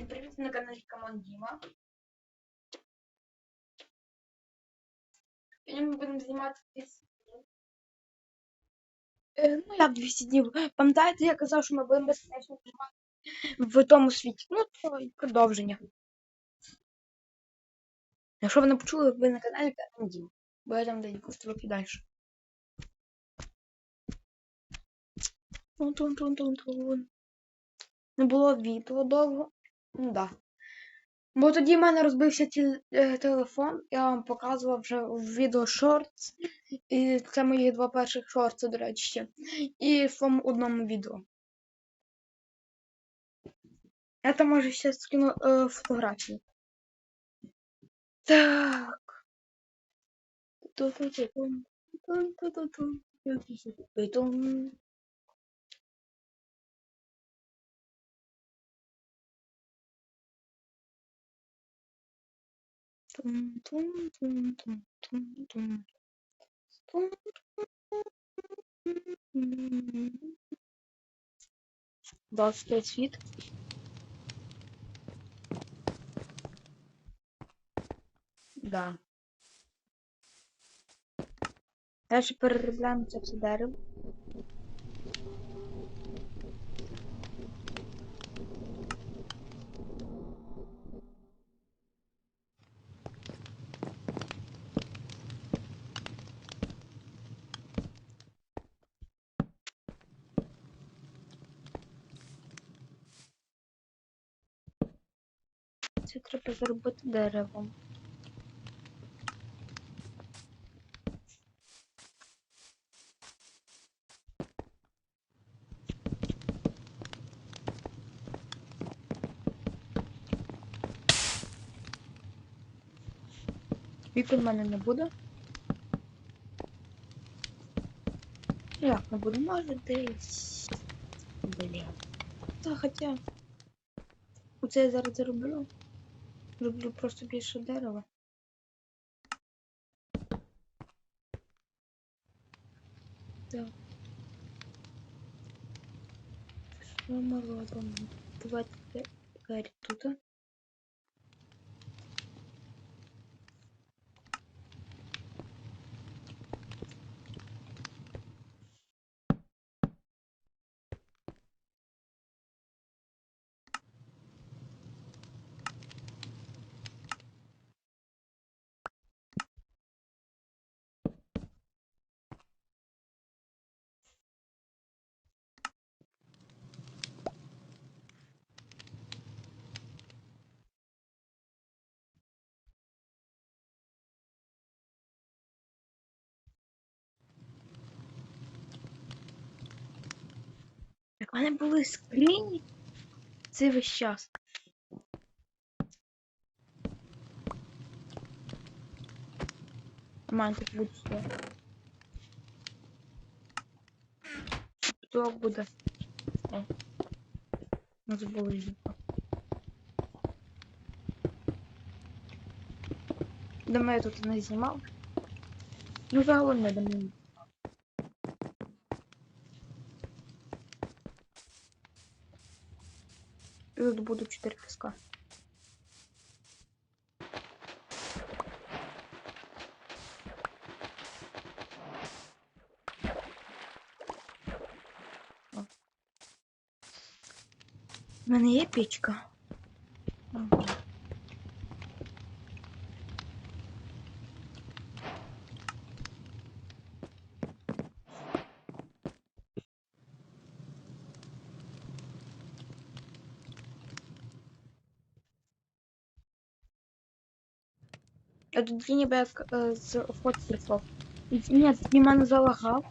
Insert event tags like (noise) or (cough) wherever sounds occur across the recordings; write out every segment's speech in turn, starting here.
Всім привіт на каналі Камон Діма. Сьогодні ми будемо знімати 200 днів. Е, ну як 200 днів? Пам'ятаєте, я казав, що ми будемо безконечно знімати в тому світі. Ну, то і продовження. Якщо ви не почули, ви на каналі Камон Діма. Бо я там даю трохи далі. Тун-тун-тун-тун-тун. Не було відео довго. Да. Бо тоді в мене розбився ті- е, телефон, я вам показував вже в відео шортс. І це мої два перших шорти, до речі, ще. І в тому одному відео. Я там може ще скину е, фотографію. Так. Ту-ту-ту-тум. Тун-ту-ту-тум. Ту-ту-ту-тум. Тум-тум-тум-тум-тум-тум. Тум-тум-тум-тум. Двадцать світ. Да. Дальше переробляємо це все дерево. Це треба зробити деревом. Вікон в мене не буде. Як не буде? Може десь. Блін. Та хоча. Оце я зараз зароблю. Роблю просто більше дерева. Так. Що ми робимо? Давайте двері тут. Так в мене були скрині. Це весь час. Мань, тут буде все. Потолок буде. О. Не забули її. Думаю, я тут не знімав. Ну, загалом не думаю. Тут буду 4 піска. О. У мене є печка. Ага. Я тут ніби як е, з охоти прийшов. І- Ні, він мене залагав.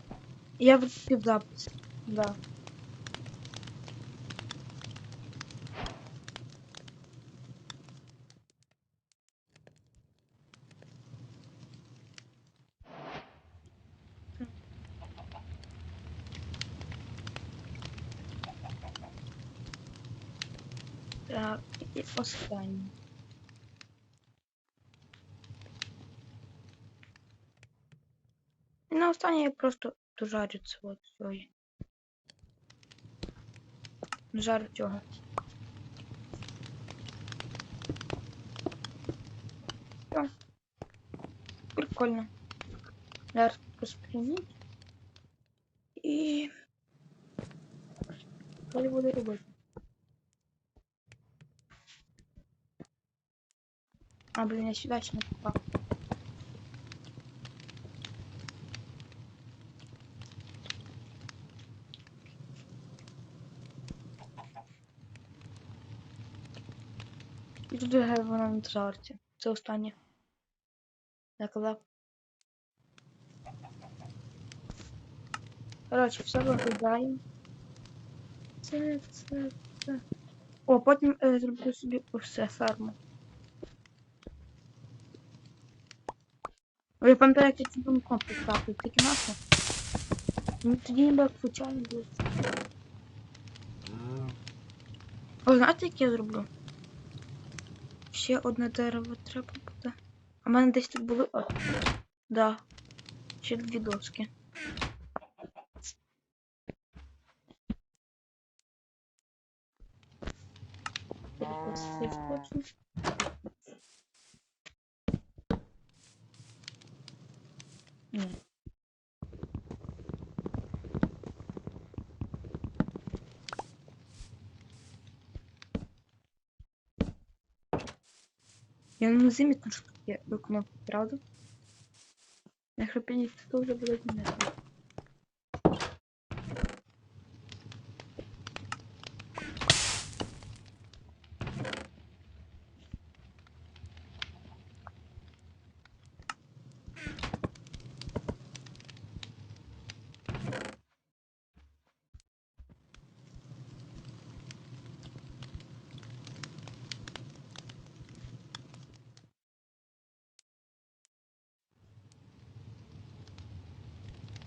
і Я відкрив запис. Да. Так, і останнє. останнє просто дожарю це от сьогодні. Жарю цього. Все. Прикольно. Зараз розпряміть. І... Далі буду робити. А, блин, я сюда ще не попав. І тут вона на трасарці. Це останнє. Я казав. Коротше, все виглядає. Це, це, це. О, потім е, зроблю собі усе ферму. Ви пам'ятаєте, як я цю кнопку ставлю? Тільки нашу. Ну тоді ніби як случайно було. О, знаєте, як я зроблю? Ще одне дерево треба буде. А в мене десь тут були. О, да. Ще дві. Ні. Я не замітно, що тут є кнопки, правда? Якщо підійти, то вже буде замітно.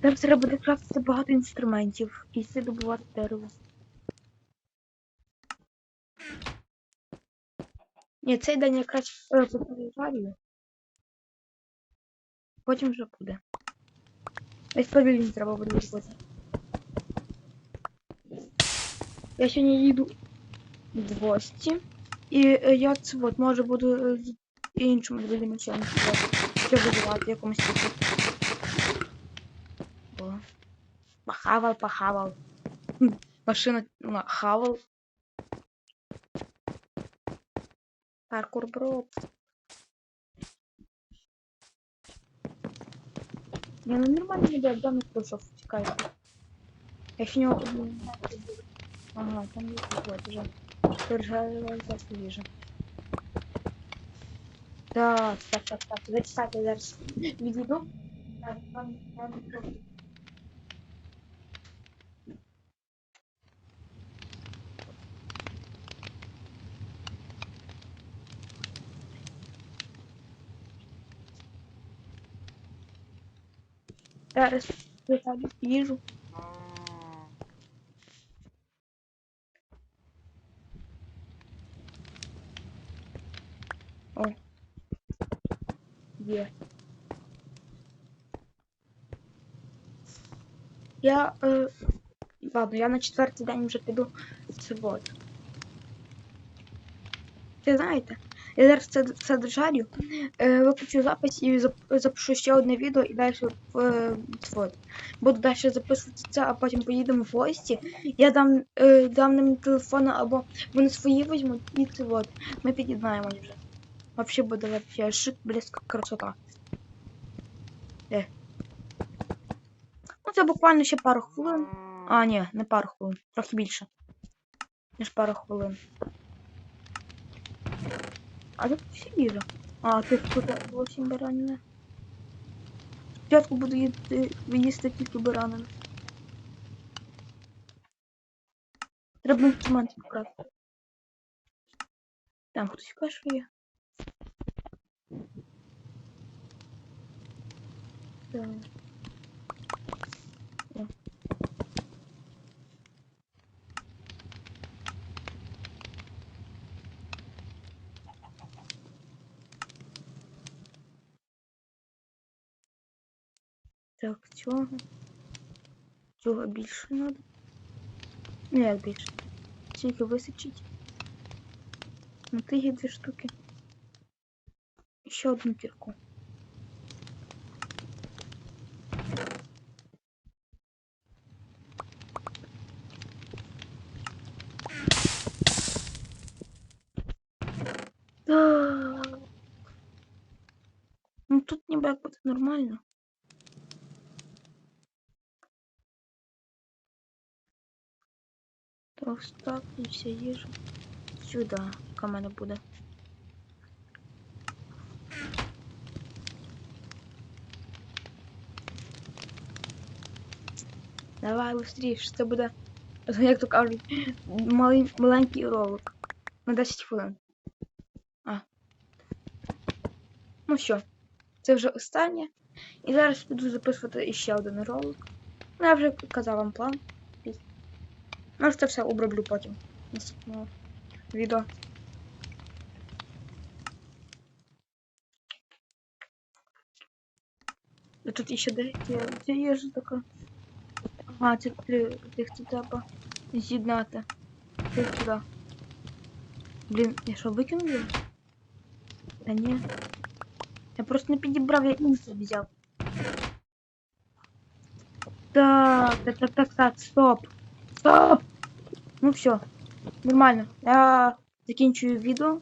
Там треба буде крафтити багато інструментів і йти добувати дерево. Ні, цей день якраз е. Потім вже буде. Десь повільні треба буде робити. Я сьогодні їду в гості. І е, я це от може буду людьми чимось ще будувати в якомусь типу. О. Похавал, похавал. Хм, (laughs) Машина ну, хавал. Паркур брод. Не, ну нормально не дает, домик пройшов, тікай. Я ще нього одну. Ага, там є вот уже. Держава за вижу. Так, так, так, так. Зачитати зараз відійду. Так, там, там, там. Зараз витаю їжу. О. Є. Я, е, ладно, я на четвертий день вже піду в суботу. Ви знаєте, я зараз це все дожарю, е, виключу запис і запишу ще одне відео і далі е. Буду далі записувати це, а потім поїдемо в гості. Я дам, е, дам ним телефон або вони свої візьмуть і це от. Ми під'єднаємось вже. Вообще буде вообще шик, блеск, красота. Е. Ну це буквально ще пару хвилин. А, ні, не пару хвилин, трохи більше. Ніж пару хвилин. А тут всі їжа. А, тут тут 8 баранів. Спочатку буду їсти, їсти тільки баранами. Треба інструменти покрасти. Там хтось каже, що є. Так. Так, чего? Чего больше надо? Ну, не, больше. більше? Тільки височить. Ну ти є дві штуки. Еще одну кірку. Ну тут ніби як буде нормально. Вся їжа. Сюди, яка в мене буде. Давай быстріше, це буде, (laughs) як то кажуть, малий, маленький ролик. На 10 хвилин. А. Ну що, це вже останнє. І зараз піду записувати іще один ролик. Ну, я вже казав вам план. Ну, це все оброблю потім. в Наступного відео. І тут іще деякі це є ж така. Ага, це три тих це треба з'єднати. Це туди. Блін, я що викинув його? Та ні. Я просто не підібрав, я інше взяв. Так, так, так, так, так, стоп. Стоп! Ну все, нормально. Я закінчую відео.